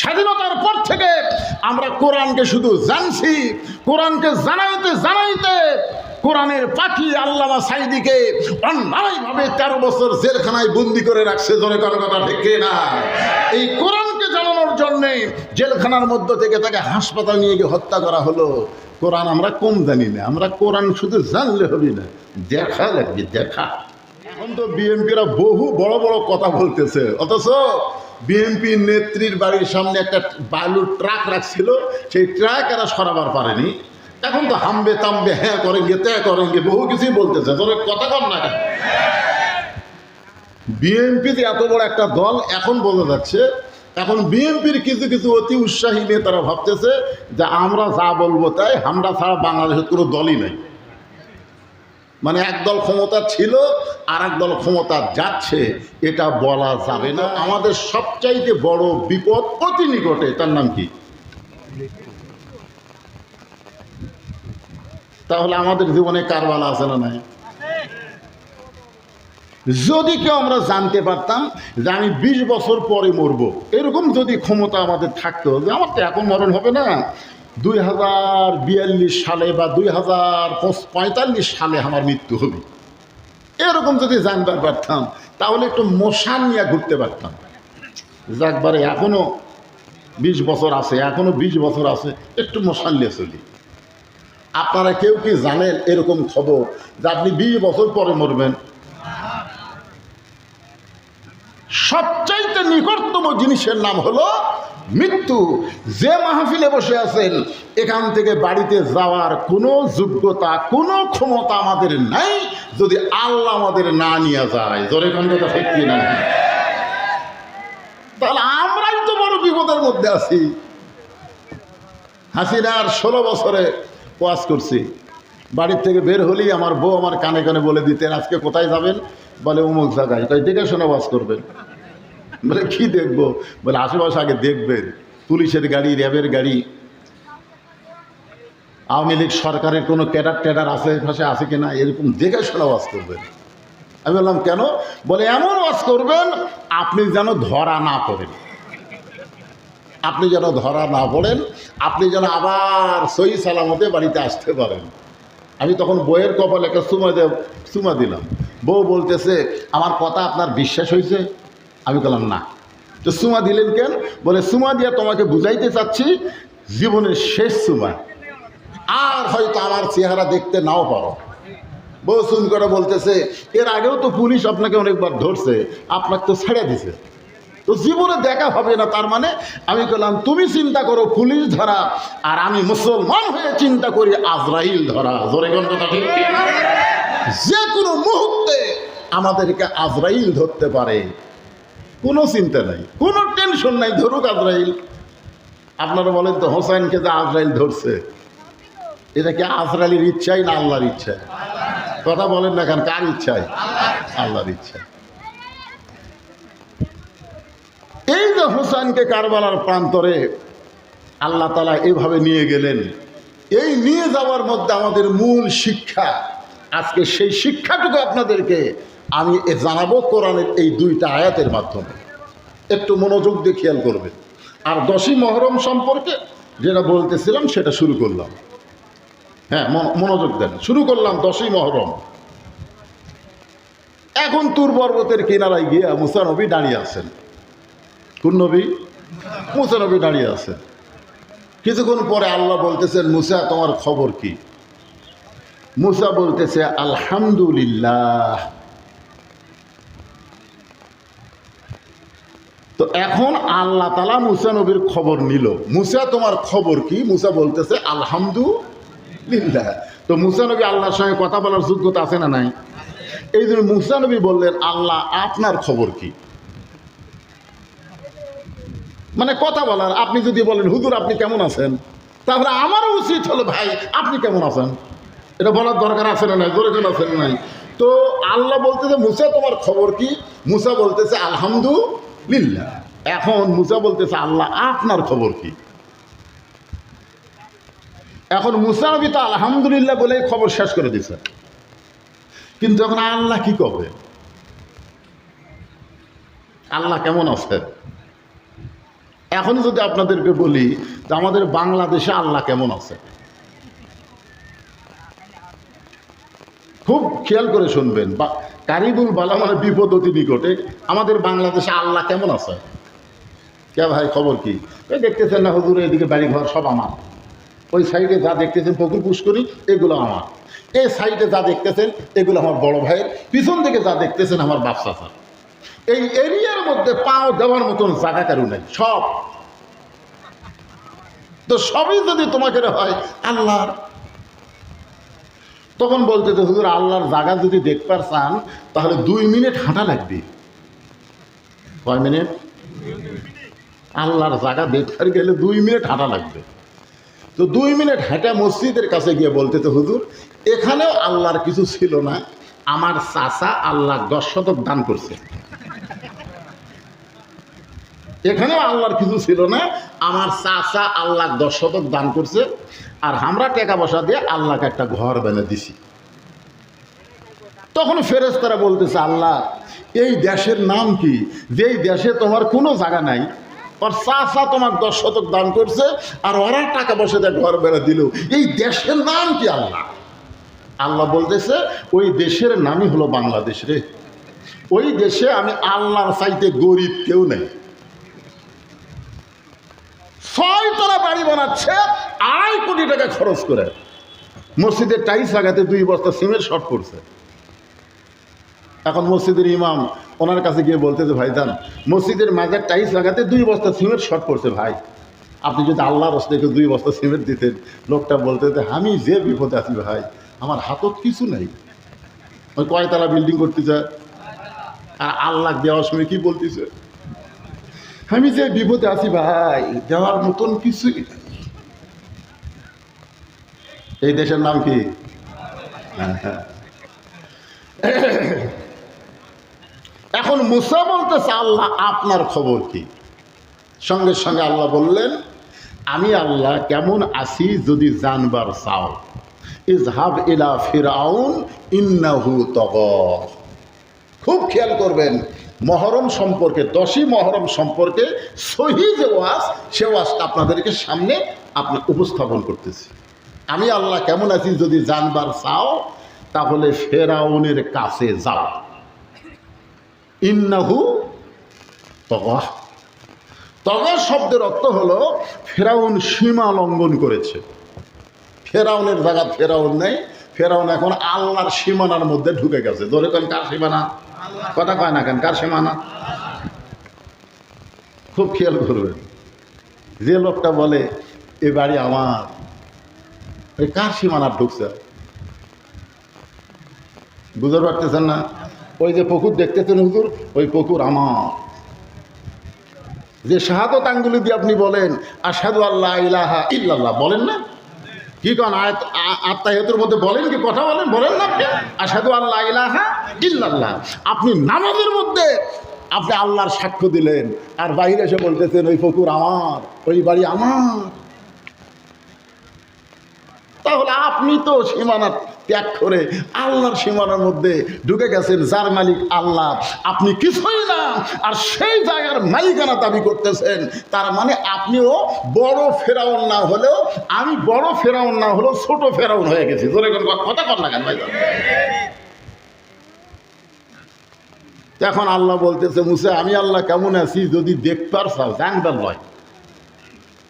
স্বাধীনতার পর থেকে আমরা কোরআনকে শুধু জানছি, কোরআনকে জানাইতে জানাইতে কোরআনের পাখি আল্লামা সাইদিকে অন্যায়ভাবে তেরো বছর জেলখানায় বন্দি করে রাখছে জনে কোনো কথা ঠিক না? এই কোরআনকে জানানোর জন্যে জেলখানার মধ্য থেকে তাকে হাসপাতাল নিয়ে গিয়ে হত্যা করা হলো। কোরআন আমরা কম জানি না, আমরা কোরআন শুধু জানলে হবে না, দেখা লাগবে, দেখা। এখন তো বিএনপিরা বহু বড় বড় কথা বলতেছে, অথচ বিএনপি নেত্রীর বাড়ির সামনে একটা বালুর ট্রাক রাখছিল, সেই ট্রাক এরা সরাবার পারেনি। এখন তো হামবে তামবে হ্যাঁ করেঙ্গে ত্যাগ করেঙ্গে, বহু কিছুই বলতেছে। তোর কথা কর না কেন? বিএনপি যে এত বড় একটা দল এখন বোঝা যাচ্ছে, এখন বিএনপির কিছু কিছু অতি উৎসাহী নেতারা ভাবতেছে যে আমরা যা বলব তাই, আমরা ছাড়া বাংলাদেশের কোনো দলই নাই। মানে একদল ক্ষমতা ছিল আর দল ক্ষমতা যাচ্ছে, এটা বলা যাবে না। আমাদের সবচাইতে বড় বিপদ অতি নিকটে। তার নাম কি? তাহলে আমাদের জীবনে কারবালা আছে না নাই? যদি কেউ আমরা জানতে পারতাম যে আমি বিশ বছর পরে মরবো, এরকম যদি ক্ষমতা আমাদের থাকতো, যে আমার তো এখন মরণ হবে না। দুই হাজার বিয়াল্লিশ সালে বা দুই হাজার পঁয়তাল্লিশ সালে আমার মৃত্যু হবে। এরকম যদি জানবার পারতাম, তাহলে একটু মশান নিয়ে ঘুরতে পারতাম। যাকবারে এখনও বিশ বছর আছে এখনও বিশ বছর আছে, একটু মশান নিয়ে চলি। আপনারা কেউ কি জানেন এরকম খবর যে আপনি বিশ বছর পরে মরবেন? সবচাইতে নিকটতম জিনিসের নাম হলো মৃত্যু। যে মাহফিলে বসে আছেন, এখান থেকে বাড়িতে যাওয়ার কোনো যোগ্যতা, কোনো ক্ষমতা আমাদের নাই, যদি আল্লাহ আমাদের না নিয়ে যায়। জোরে কথা ঠিক না তাহলে আমরাই তো বড় বিপদের মধ্যে আছি। হাসিনার ষোলো বছরে ওয়াজ করছি। বাড়ির থেকে বের হলেই আমার বউ আমার কানে কানে বলে দিতেন, আজকে কোথায় যাবেন? বলে, অমুক জায়গায়। তাই দেখে শুনে ওয়াজ করবেন। বলে, কি দেখব? বলে, আশেপাশে আগে দেখবেন। পুলিশের গাড়ি, র্যাবের গাড়ি। আওয়ামী লীগ সরকারের কোনো ক্যাডার ট্যাডার আশেপাশে আছে কিনা এরকম দেখে শোনা ওয়াজ করবেন। আমি বললাম, কেন? বলে, এমন ওয়াজ করবেন, আপনি যেন ধরা না পড়েন। আপনি যেন ধরা না পড়েন, আপনি যেন আবার সই সালামতে বাড়িতে আসতে পারেন। আমি তখন বইয়ের কপালে একটা দে সুমা দিলাম। বউ বলতেছে, আমার কথা আপনার বিশ্বাস হয়েছে? আমি বললাম, না। তো সুমা দিলেন কেন? বলে, সুমা দিয়ে তোমাকে বুঝাইতে চাচ্ছি, জীবনের শেষ সুমা। আর হয়তো আমার চেহারা দেখতে নাও পারো। বউ সুন করে বলতেছে, এর আগেও তো পুলিশ আপনাকে অনেকবার ধরছে, আপনাকে তো ছেড়ে দিছে। তো জীবনে দেখা হবে না, তার মানে আমি বললাম, তুমি চিন্তা করো, পুলিশ ধরা, আর আমি মুসলমান হয়ে চিন্তা করি, আজরাইল ধরা। জোরে যে কোনো মুহূর্তে আমাদেরকে আজরাইল ধরতে পারে। কোনো চিন্তা নাই, কোনো টেনশন নাই, ধরুক আজরাইল। আপনারা বলেন তো, হোসাইনকে যে আজরাইল ধরছে, এটা কি আজরাইলের ইচ্ছাই না আল্লাহর ইচ্ছায় কথা বলেন না কেন, কার ইচ্ছায় আল্লাহর ইচ্ছায় এই যে হোসেনকে কারবালার প্রান্তরে আল্লাহ তালা এভাবে নিয়ে গেলেন, এই নিয়ে যাওয়ার মধ্যে আমাদের মূল শিক্ষা, আজকে সেই শিক্ষাটুকু আপনাদেরকে আমি এ জানাব কোরআনের এই দুইটা আয়াতের মাধ্যমে। একটু মনোযোগ দিয়ে খেয়াল করবেন। আর দশই মহরম সম্পর্কে যেটা বলতেছিলাম, সেটা শুরু করলাম। হ্যাঁ মন- মনোযোগ দেন। শুরু করলাম দশই মহরম। এখন তুর পর্বতের কিনারায় গিয়ে মুসা নবী দাঁড়িয়ে আছেন। কোন নবী? মুসা নবী দাঁড়িয়ে আছেন। কিছুক্ষণ পরে আল্লাহ বলতেছেন, মুসা, তোমার খবর কি? মুসা বলতেছে, আলহামদুলিল্লাহ। তো এখন আল্লাহ তালা মুসা নবীর খবর নিল। মুসা, তোমার খবর কি? মুসা বলতেছে, আলহামদুলিল্লাহ। তো মুসা নবী আল্লাহর সঙ্গে কথা বলার যোগ্যতা আছে না নাই? এই জন্য মুসা নবী বললেন, আল্লাহ, আপনার খবর কি? মানে কথা বলার, আপনি যদি বলেন, হুজুর, আপনি কেমন আছেন? তাহলে আমারও উচিত হলো, ভাই, আপনি কেমন আছেন? এটা বলার দরকার আছে না নাই? জোরে কেন আছেন নাই? তো আল্লাহ বলতেছে, মুসা, তোমার খবর কি? মুসা বলতেছে আলহামদুলিল্লাহ এখন মুসা বলতেছে, আল্লাহ, আপনার খবর কি? এখন মুসা নবী তো আলহামদুলিল্লাহ বলে খবর শেষ করে দিছে কিন্তু এখন আল্লাহ কি করবে? আল্লাহ কেমন আছে? এখন যদি আপনাদেরকে বলি, যে আমাদের বাংলাদেশে আল্লাহ কেমন আছে? খুব খেয়াল করে শুনবেন, বা কারিবুল বালা মানে বিপদ অতি নিকটে আমাদের বাংলাদেশে আল্লাহ কেমন আছে? কে ভাই, খবর কি? এই দেখতেছেন না হুজুর, এদিকে বাড়ি ঘর সব আমার। ওই সাইডে যা দেখতেছেন পুকুর পুষ্করি, এগুলো আমার। এই সাইডে যা দেখতেছেন, এগুলো আমার বড় ভাইয়ের। পিছন দিকে যা দেখতেছেন, আমার বাপসা স্যার এই এরিয়ার মধ্যে পাও দেওয়ার মতন জায়গা কারু নেই, সব। তো সবই যদি তোমাকে হয়, আল্লাহর তখন বলতে তো হুজুর, আল্লাহর জায়গা যদি দেখবার চান, তাহলে দুই মিনিট হাঁটা লাগবে। কয় মিনিট? আল্লাহর জায়গা দেখবার গেলে দুই মিনিট হাঁটা লাগবে। তো দুই মিনিট হেঁটে মসজিদের কাছে গিয়ে বলতে তো হুজুর, এখানেও আল্লাহর কিছু ছিল না, আমার চাচা আল্লাহ দশ শতক দান করছে। এখানেও আল্লাহর কিছু ছিল না, আমার চাচা আল্লাহ দশ শতক দান করছে। আর আমরা টাকা পয়সা দিয়ে আল্লাহকে একটা ঘর বেনে দিছি। তখন ফেরেস্তারা বলতেছে, আল্লাহ, এই দেশের নাম কি? যেই দেশে তোমার কোনো জায়গা নাই, ওর চাচা তোমার দশ শতক দান করছে, আর ওরা টাকা পয়সা দিয়ে ঘর বেড়া দিল। এই দেশের নাম কি আল্লাহ? আল্লাহ বলতেছে, ওই দেশের নামই হলো বাংলাদেশ রে। ওই দেশে আমি আল্লাহর চাইতে গরিব কেউ নেই। ছয় তলা বাড়ি বানাচ্ছে, আড়াই কোটি টাকা খরচ করে। মসজিদের টাইস লাগাতে দুই বস্তা সিমেন্ট শর্ট করছে। এখন মসজিদের ইমাম ওনার কাছে গিয়ে বলতেছে ভাই যান মসজিদের মাঝের টাইলস লাগাতে দুই বস্তা সিমেন্ট শর্ট করছে, ভাই। আপনি যদি আল্লাহর রস্তেকে দুই বস্তা সিমেন্ট দিতেন, লোকটা বলতে যে, আমি যে বিপদে আছি, ভাই, আমার হাতত কিছু নেই। ওই কয়তলা বিল্ডিং করতে চায়। আর আল্লাহ দেওয়ার সময় কি বলতেছে? আমি যে বিপদে আছি ভাই, দেওয়ার মতন কিছুই। এই দেশের নাম কি। এখন মুসা বলতেছে, আল্লাহ, আপনার খবর কি সঙ্গে সঙ্গে আল্লাহ বললেন, আমি আল্লাহ কেমন আছি যদি জানবার চাও ইজহাব ইলা ফিরাউন, ইন্নাহু তগ খুব খেয়াল করবেন মহরম সম্পর্কে, দশই মহরম সম্পর্কে সহি যে ওয়াজ, সে ওয়াজটা আপনাদেরকে সামনে আপনার উপস্থাপন করতেছি। আমি আল্লাহ কেমন আছি যদি জানবার চাও, তাহলে ফেরাউনের কাছে যাও। ইন্নাহু তগহ তগহ শব্দের অর্থ হলো, ফেরাউন সীমা লঙ্ঘন করেছে। ফেরাউনের জায়গা ফেরাউন নেই। ফেরাউন এখন আল্লাহর সীমানার মধ্যে ঢুকে গেছে। ধরে কার সীমানা? কথা কয় না কেন? কার সীমানা? খুব খেয়াল করবেন। যে লোকটা বলে, এ বাড়ি আমার। এই কার সীমানা ঢুকছে? বুঝতে পারতেছেন না? ওই যে পুকুর দেখতেছেন হুজুর? ওই পুকুর আমার। যে শাহাদত আঙ্গুলি দিয়ে আপনি বলেন আসাদু আল্লাহ ইলাহা ইল্লাল্লাহ। বলেন না? কি কন, আয়াত মধ্যে বলেন কি? কথা বলেন বলেন না আপনি? আসাদু আল্লাহ ইলাহা ইল্লাল্লাহ। আপনি নামাজের মধ্যে আপনি আল্লাহর সাক্ষ্য দিলেন। আর বাইরে এসে বলতেছেন, ওই পুকুর আমার, ওই বাড়ি আমার। তাহলে আপনি তো সীমানা ত্যাগ করে আল্লাহর সীমানার মধ্যে ঢুকে গেছেন, যার মালিক আল্লাহ। আপনি কিছুই না, আর সেই জায়গার মালিকানা দাবি করতেছেন। তার মানে আপনিও বড় ফেরাউন না হলেও, আমি বড় ফেরাউন না হলেও ছোট ফেরাউন হয়ে গেছি। কোন কথা কর কেন ভাই? এখন আল্লাহ বলতেছে, মুসা, আমি আল্লাহ কেমন আছি যদি দেখতার চাও, জানবার নয়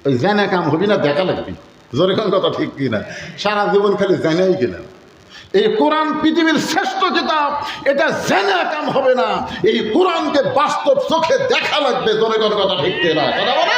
ওই জেনে কাম হবি না, দেখা লাগবি। জোরে কোন কথা ঠিক কিনা? সারা জীবন খালি জেনেই কিনা? এই কোরআন পৃথিবীর শ্রেষ্ঠ কিতাব, এটা জেনে কাম হবে না। এই কোরআনকে বাস্তব চোখে দেখা লাগবে, জোরে কথা ঠিক কিনা? কথা বলে।